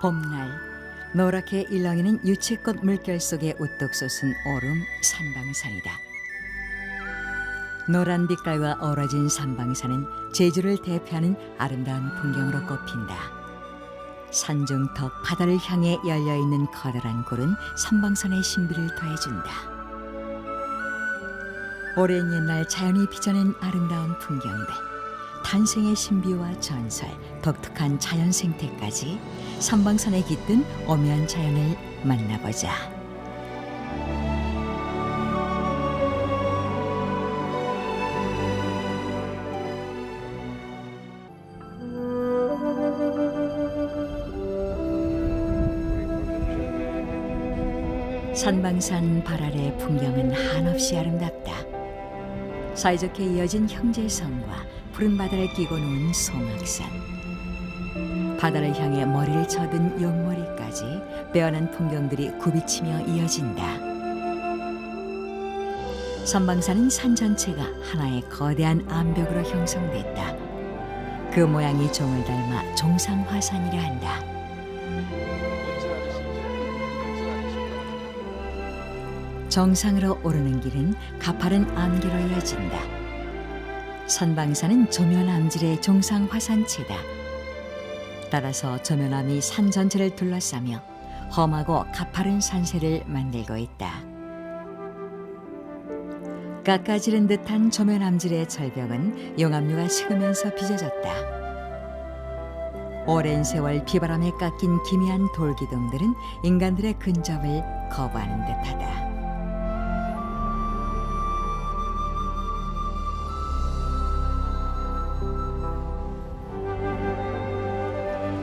봄날 노랗게 일렁이는 유채꽃 물결 속에 우뚝 솟은 오름 산방산이다. 노란 빛깔과 어우러진 산방산은 제주를 대표하는 아름다운 풍경으로 꼽힌다. 산중 턱 바다를 향해 열려 있는 커다란 굴은 산방산의 신비를 더해준다. 오랜 옛날 자연이 빚어낸 아름다운 풍경들, 탄생의 신비와 전설, 독특한 자연 생태까지 산방산에 깃든 오묘한 자연을 만나보자. 산방산 발 아래 풍경은 한없이 아름답다. 사이좋게 이어진 형제성과 푸른 바다를 끼고 놓은 송악산. 바다를 향해 머리를 쳐든 용머리까지 빼어난 풍경들이 굽이치며 이어진다. 선방산은 산 전체가 하나의 거대한 암벽으로 형성됐다. 그 모양이 종을 닮아 종상화산이라 한다. 정상으로 오르는 길은 가파른 암기로 이어진다. 선방산은 조면암질의 종상 화산체다. 따라서 조면암이 산 전체를 둘러싸며 험하고 가파른 산세를 만들고 있다. 깎아지른 듯한 조면암질의 절벽은 용암류가 식으면서 빚어졌다. 오랜 세월 비바람에 깎인 기미한 돌기둥들은 인간들의 근접을 거부하는 듯하다.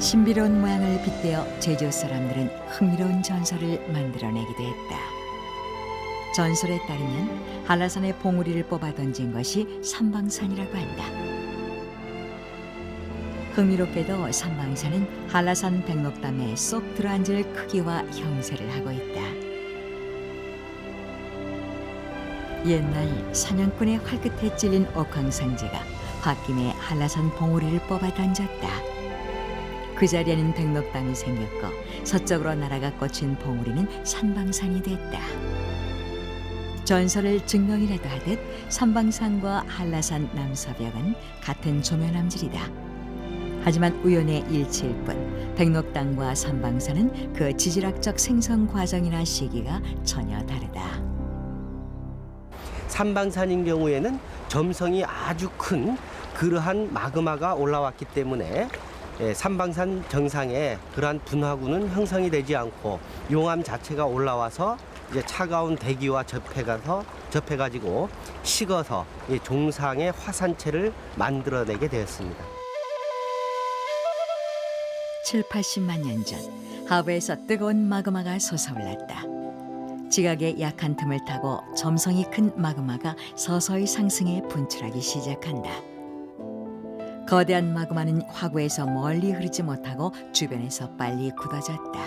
신비로운 모양을 빗대어 제주 사람들은 흥미로운 전설을 만들어내기도 했다. 전설에 따르면 한라산의 봉우리를 뽑아 던진 것이 삼방산이라고 한다. 흥미롭게도 삼방산은 한라산 백록담에 쏙 들어앉을 크기와 형세를 하고 있다. 옛날 사냥꾼의 활끝에 찔린 옥황상제가 홧김에 한라산 봉우리를 뽑아 던졌다. 그 자리에는 백록당이 생겼고 서쪽으로 날아가 꽂힌 봉우리는 산방산이 됐다. 전설을 증명이라도 하듯 산방산과 한라산 남서벽은 같은 조면암질이다. 하지만 우연의 일치일 뿐 백록당과 산방산은 그 지질학적 생성 과정이나 시기가 전혀 다르다. 삼방산인 경우에는 점성이 아주 큰 그러한 마그마가 올라왔기 때문에 예, 삼방산 정상에 그러한 분화구는 형성이 되지 않고 용암 자체가 올라와서 이제 차가운 대기와 접해가서 접해가지고 식어서 이 종상의 화산체를 만들어내게 되었습니다. 7, 80만 년 전 하부에서 뜨거운 마그마가 솟아올랐다. 지각의 약한 틈을 타고 점성이 큰 마그마가 서서히 상승해 분출하기 시작한다. 거대한 마그마는 화구에서 멀리 흐르지 못하고 주변에서 빨리 굳어졌다.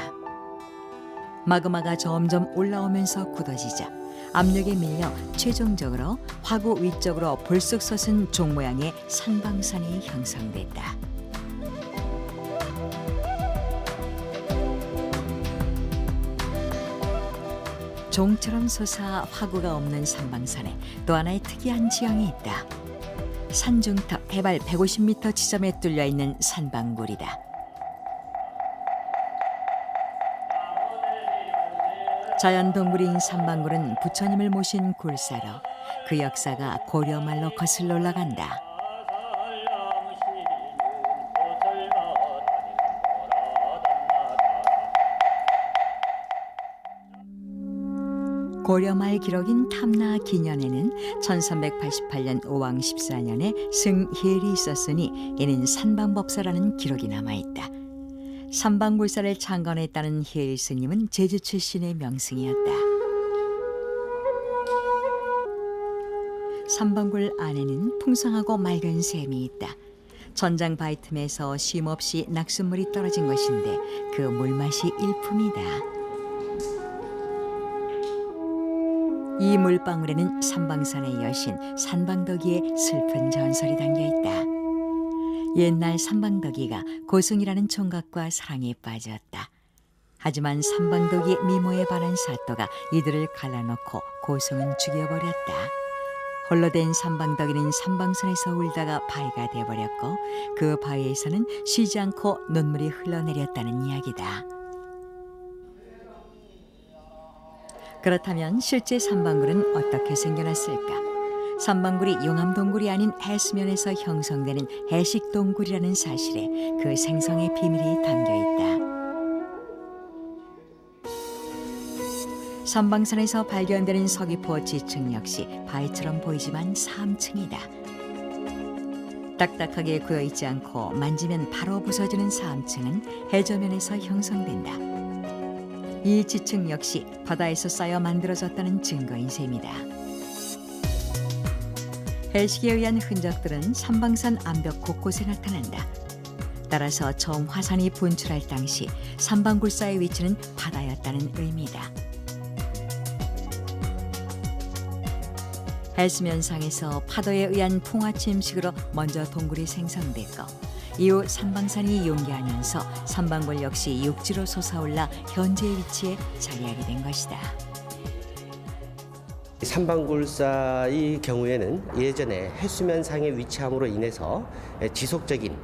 마그마가 점점 올라오면서 굳어지자 압력에 밀려 최종적으로 화구 위쪽으로 불쑥 솟은 종 모양의 산방산이 형성됐다. 종처럼 솟아 화구가 없는 산방산에 또 하나의 특이한 지형이 있다. 산중턱 해발 150m 지점에 뚫려 있는 산방굴이다. 자연 동굴인 산방굴은 부처님을 모신 굴사로 그 역사가 고려 말로 거슬러 올라간다. 고려 말 기록인 탐나 기년에는 1388년 5왕 14년에 승희엘이 있었으니 이는 산방법사라는 기록이 남아있다. 산방굴사를 창건했다는 희엘 스님은 제주 출신의 명승이었다. 산방굴 안에는 풍성하고 맑은 샘이 있다. 전장 바위 틈에서 쉼없이 낙숫물이 떨어진 것인데 그 물맛이 일품이다. 이 물방울에는 산방산의 여신 산방덕이의 슬픈 전설이 담겨 있다. 옛날 삼방덕이가 고승이라는 총각과 사랑에 빠졌다. 하지만 삼방덕이 미모에 반한 사또가 이들을 갈라놓고 고승은 죽여버렸다. 홀로 된 삼방덕이는 삼방선에서 울다가 바위가 돼버렸고 그 바위에서는 쉬지 않고 눈물이 흘러내렸다는 이야기다. 그렇다면 실제 삼방굴은 어떻게 생겨났을까? 삼방굴이 용암동굴이 아닌 해수면에서 형성되는 해식동굴이라는 사실에 그 생성의 비밀이 담겨 있다. 삼방산에서 발견되는 서귀포 지층 역시 바위처럼 보이지만 3층이다. 딱딱하게 고여 있지 않고 만지면 바로 부서지는 3층은 해저면에서 형성된다. 이 지층 역시 바다에서 쌓여 만들어졌다는 증거인 셈이다. 해식에 의한 흔적들은 삼방산 암벽 곳곳에 나타난다. 따라서 처음 화산이 분출할 당시 삼방굴사의 위치는 바다였다는 의미다. 해수면상에서 파도에 의한 풍화침식으로 먼저 동굴이 생성됐고 이후 삼방산이 용기하면서 삼방굴 역시 육지로 솟아올라 현재의 위치에 자리하게 된 것이다. 삼방굴사의 경우에는 예전에 해수면상에 위치함으로 인해서 지속적인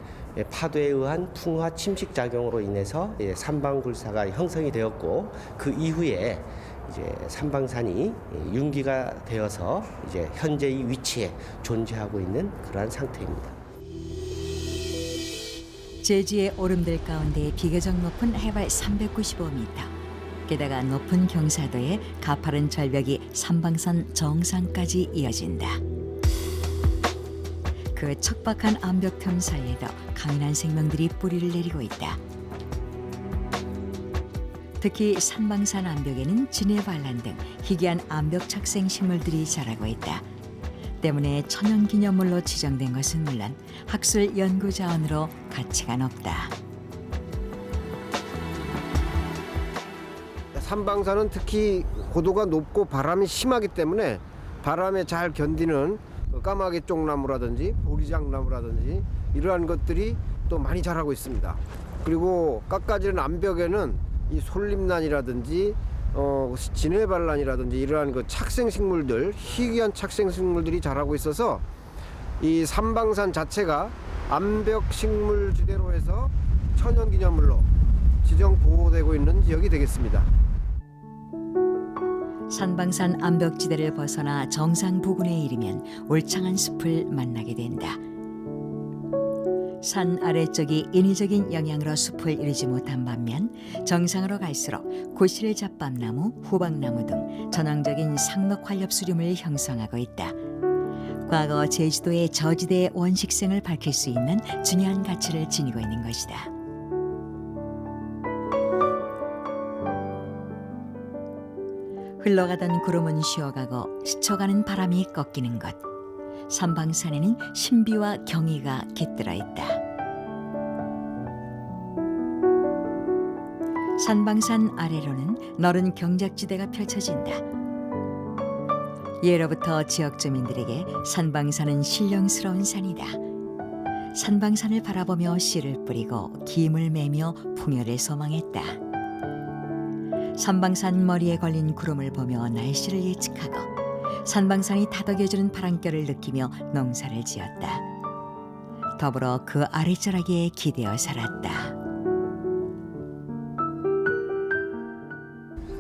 파도에 의한 풍화 침식 작용으로 인해서 삼방굴사가 형성이 되었고 그 이후에 이제 삼방산이 융기가 되어서 이제 현재의 위치에 존재하고 있는 그러한 상태입니다. 제주의 오름들 가운데 비교적 높은 해발 395m. 게다가 높은 경사도에 가파른 절벽이 삼방산 정상까지 이어진다. 그 척박한 암벽 틈 사이에도 강인한 생명들이 뿌리를 내리고 있다. 특히 산방산 암벽에는 진해발란 등 희귀한 암벽 착생 식물들이 자라고 있다. 때문에 천연기념물로 지정된 것은 물론 학술 연구 자원으로 가치가 높다. 삼방산은 특히 고도가 높고 바람이 심하기 때문에 바람에 잘 견디는 그 까마귀 쪽나무라든지 보리장나무라든지 이러한 것들이 또 많이 자라고 있습니다. 그리고 깎아지는 암벽에는 이 솔림란이라든지 어, 진해발란이라든지 이러한 그 착생식물들 희귀한 착생식물들이 자라고 있어서 이 삼방산 자체가 암벽식물 지대로 해서 천연기념물로 지정 보호되고 있는 지역이 되겠습니다. 산방산 암벽지대를 벗어나 정상 부근에 이르면 울창한 숲을 만나게 된다. 산 아래쪽이 인위적인 영향으로 숲을 이루지 못한 반면 정상으로 갈수록 고실 잡밤나무, 후박나무 등 전형적인 상록 활엽 수림을 형성하고 있다. 과거 제주도의 저지대의 원식생을 밝힐 수 있는 중요한 가치를 지니고 있는 것이다. 흘러가던 구름은 쉬어가고 스쳐가는 바람이 꺾이는 것. 삼방산에는 신비와 경이가 깃들어 있다. 산방산 아래로는 너른 경작지대가 펼쳐진다. 예로부터 지역 주민들에게 산방산은 신령스러운 산이다. 산방산을 바라보며 씨를 뿌리고 김을 매며 풍요를 소망했다. 산방산 머리에 걸린 구름을 보며 날씨를 예측하고 산방산이 다독여주는 바람결을 느끼며 농사를 지었다. 더불어 그 아래자락에 기대어 살았다.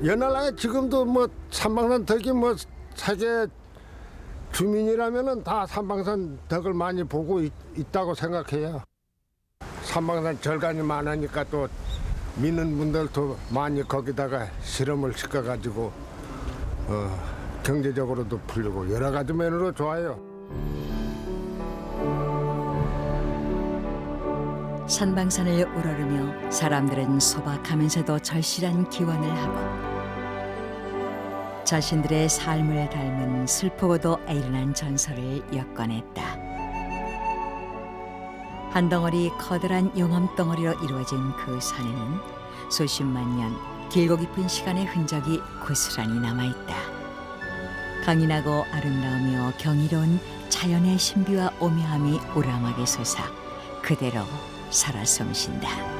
옛날에 지금도 뭐 삼방산 덕이 뭐 세계 주민이라면은 다 삼방산 덕을 많이 보고 있, 있다고 생각해요. 삼방산 절간이 많으니까 또 믿는 분들도 많이 거기다가 실험을 시켜가지고 어, 경제적으로도 풀리고 여러 가지 면으로 좋아요. 산방산을 우러르며 사람들은 소박하면서도 절실한 기원을 하고 자신들의 삶을 닮은 슬프고도 애련한 전설을 엮어냈다. 한 덩어리 커다란 용암 덩어리로 이루어진 그 산에는 수십만 년 길고 깊은 시간의 흔적이 고스란히 남아있다. 강인하고 아름다우며 경이로운 자연의 신비와 오묘함이 우람하게 솟아 그대로 살아 숨쉰다.